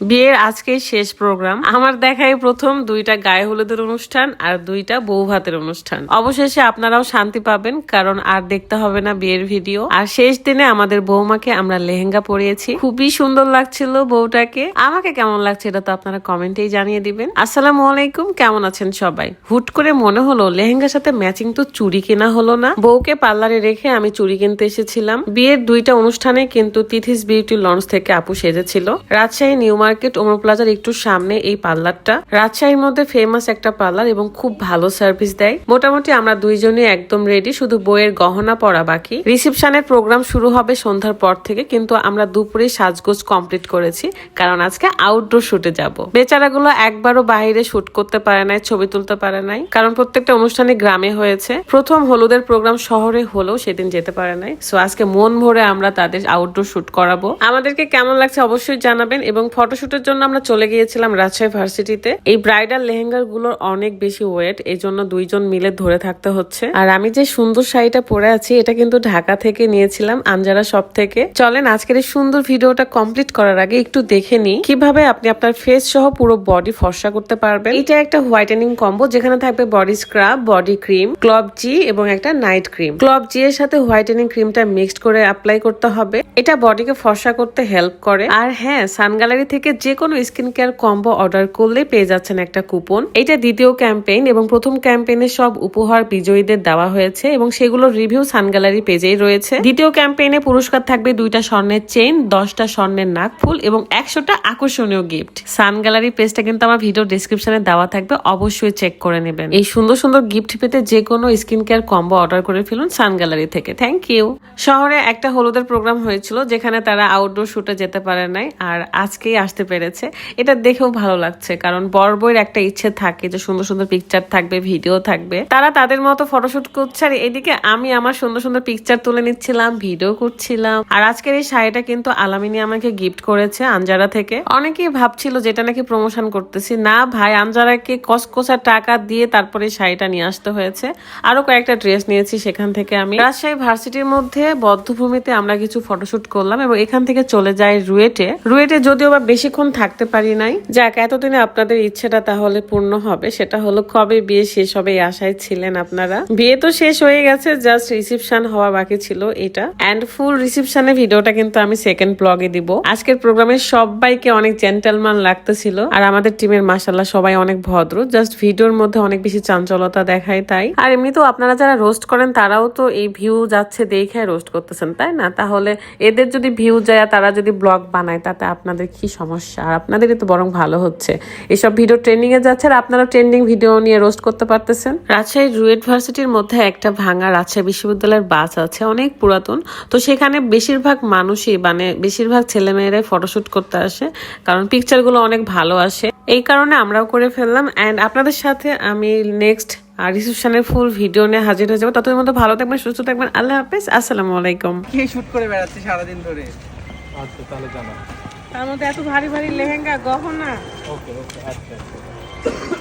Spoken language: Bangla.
বিয়ের আজকে শেষ প্রোগ্রাম। আমার দেখাই প্রথম দুইটা গায়ে হলুদের অনুষ্ঠান আর দুইটা বউ ভাতের অনুষ্ঠান। অবশেষে আপনারাও শান্তি পাবেন, কারণ আর দেখতে হবে না বিয়ের ভিডিও। আর শেষ দিনে আমাদের বৌমাকে আমরা লেহেঙ্গা পরিয়েছি। খুবই সুন্দর লাগছিল বউটাকে। আমাকে কেমন লাগছে এটা তো আপনারা কমেন্টেই জানিয়ে দিবেন। আসসালামু আলাইকুম, কেমন আছেন সবাই? হুট করে মনে হলো লেহেঙ্গার সাথে ম্যাচিং তো চুড়ি কেনা হলো না। বউকে পার্লারে রেখে আমি চুড়ি কিনতে এসেছিলাম। বিয়ের দুইটা অনুষ্ঠানে কিন্তু তিথিস বিউটি লঞ্চ থেকে আপু সেজেছিল। রাজশাহী, নিউ মার্কেট ওমর প্লাজার একটু সামনে এই পার্লারটা। রাজশাহীর মধ্যে ফেমাস একটা পার্লার এবং খুব ভালো সার্ভিস দেয়। মোটামুটি আমরা দুইজনই একদম রেডি শুধু বইয়ের গহনা পরা বাকি। রিসেপশনের প্রোগ্রাম শুরু হবে সন্ধ্যার পর থেকে, কিন্তু আমরা দুপুরে সাজগোজ কমপ্লিট করেছি, কারণ আজকে আউটডোর শুটে যাব। বেচারাগুলো একবারও বাইরে শুট করতে পারে নাই, ছবি তুলতে পারে নাই, কারণ প্রত্যেকটা অনুষ্ঠানে গ্রামে হয়েছে। প্রথম হলুদের প্রোগ্রাম শহরে হলেও সেদিন যেতে পারে নাই। সো আজকে মন ভরে আমরা তাদের আউটডোর শুট করাবো। আমাদেরকে কেমন লাগছে অবশ্যই জানাবেন এবং ফটোশুটের জন্য আমরা চলে গিয়েছিলাম রাজশাহী ভার্সিটিতে। এই ব্রাইডাল লেহেঙ্গারগুলোর অনেক বেশি ওয়েট, এই জন্য দুইজন মিলে ধরে থাকতে হচ্ছে। আর আমি যে সুন্দর শাড়িটা পরে আছি, এটা কিন্তু ঢাকা থেকে নিয়েছিলাম আঞ্জারা শপ থেকে। চলেন, আজকের এই সুন্দর ভিডিওটা কমপ্লিট করার আগে একটু দেখে নিই কীভাবে আপনি আপনার ফেস সহ পুরো বডি ফর্সা করতে পারবেন। এটা একটা হোয়াইটেনিং কম্বো যেখানে থাকবে বডি স্ক্রাব বডি ক্রিম ক্লব জি এবং একটা নাইট ক্রিম ক্লব জি এর সাথে হোয়াইটেনিং ক্রিমটা মিক্সড করে অ্যাপ্লাই করতে হবে। এটা বডিকে ফর্সা করতে হেল্প করে। আর হ্যাঁ সান গ্যালারি থেকে যে কোনো স্কিন কেয়ার কম্বো অর্ডার করলে পেয়ে যাচ্ছেন একটা কুপন। এটা দ্বিতীয় ক্যাম্পেইন এবং প্রথম ক্যাম্পেইনে সব উপহার বিজয়ীদের দেওয়া হয়েছে এবং সেগুলোর রিভিউ সান গ্যালারি পেজেই রয়েছে। দ্বিতীয় ক্যাম্পেইনে পুরস্কার থাকবে দুইটা স্বর্ণের চেইন, দশটা স্বর্ণের নাকফুল এবং একশোটা আকর্ষণীয় গিফট। সান গ্যালারি পেজটা কিন্তু আমার ভিডিও ডিসক্রিপশনে দেওয়া থাকবে, অবশ্যই চেক করে নেবেন। এই সুন্দর সুন্দর গিফট পেতে যে কোনো স্কিন কেয়ার কম্বো অর্ডার করে ফেলুন সান গ্যালারি থেকে। থ্যাংক ইউ শহরে একটা হলুদের প্রোগ্রাম হয়েছিল, যেখানে তারা আউটডোর শুটে যেতে পারে নাই। আর আজকেই আসতে পেরেছে। এটা দেখেও ভালো লাগছে, কারণ বড় একটা ইচ্ছে থাকে যে সুন্দর সুন্দর পিকচার থাকবে ভিডিও থাকবে। তারা তাদের মতো ফটোশুট করছে আর এদিকে আমি আমার সুন্দর সুন্দর পিকচার তুলে নিচ্ছিলাম ভিডিও করছিলাম। আর আজকের এই শাড়িটা কিন্তু আলামিনী আমাকে গিফট করেছে আঞ্জারা থেকে। অনেকেই ভাবছিল যেটা নাকি প্রমোশন করতেছি। না ভাই আঞ্জারাকে কসকসা টাকা দিয়ে তারপরে শাড়িটা নিয়ে আসতে হয়েছে। আরও কয়েকটা ড্রেস নিয়েছি সেখান থেকে আমি। রাজশাহী ভার্সিটির মধ্যে বদ্ধভূমিতে আমরা কিছু ফটোশুট করলাম এবং এখান থেকে চলে যাই রুয়েটে। রুয়েটে যদিও বা বেশিক্ষণ থাকতে পারি নাই। যাক, এতদিনে আপনাদের ইচ্ছেটা তাহলে পূর্ণ হবে। সেটা হলো কবে বিয়ে শেষ হবে এই আশায় ছিলেন আপনারা। বিয়ে তো শেষ হয়ে গেছে জাস্ট রিসিপশন হওয়া বাকি ছিল এটা। অ্যান্ড ফুল রিসেপশনের ভিডিওটা কিন্তু আমি সেকেন্ড ব্লগে দিব। আজকের প্রোগ্রামে সবাইকে অনেক জেন্টেলম্যান লাগতেছিল। আর আমাদের টিমের মাসাল্লাহ সবাই অনেক ভদ্র। জাস্ট ভিডিওর মধ্যে অনেক বেশি চাঞ্চলতা দেখায় তাই। আর এমনিতেও আপনারা যারা রোস্ট করেন, তারাও তো এই ভিউ যাচ্ছে দেখে রোস্ট করতেছেন, তাই না? তাহলে এদের যদি ভিউ যায় তারা যদি ব্লগ বানায়, তাতে আপনাদের কি সমস্যা? আর আপনাদেরই তো বরং ভালো হচ্ছে। এসব ভিডিও ট্রেন্ডিং এ যাচ্ছে আর আপনারা ট্রেন্ডিং ভিডিও নিয়ে রোস্ট করতে পারতেছেন। রাজশাহী রুয়েট ভার্সিটির মধ্যে একটা ভাঙা রাজশাহী বিশ্ববিদ্যালয়ের বাস আছে অনেক পুরাতন। তো সেখানে বেশিরভাগ মানুষই মানে বেশিরভাগ ছেলেমেয়েরাই ফটোশুট করতে আসে কারণ পিকচারগুলো অনেক ভালো আসে। এই কারণে আমরাও করে ফেললাম। অ্যান্ড আপনাদের সাথে আমি নেক্সট আর রিসেপশনের ফুল ভিডিও নিয়ে হাজির হয়ে যাব। ততদিন মধ্যে ভালো থাকবেন সুস্থ থাকবেন। আল্লাহ হাফেজ। আসসালামু আলাইকুম। কে শুট করে বেড়াচ্ছে সারাদিন ধরে? আচ্ছা তাহলে জানা তার মধ্যে এত ভারী ভারী লেহেঙ্গা গহনা। ওকে ওকে আচ্ছা আচ্ছা।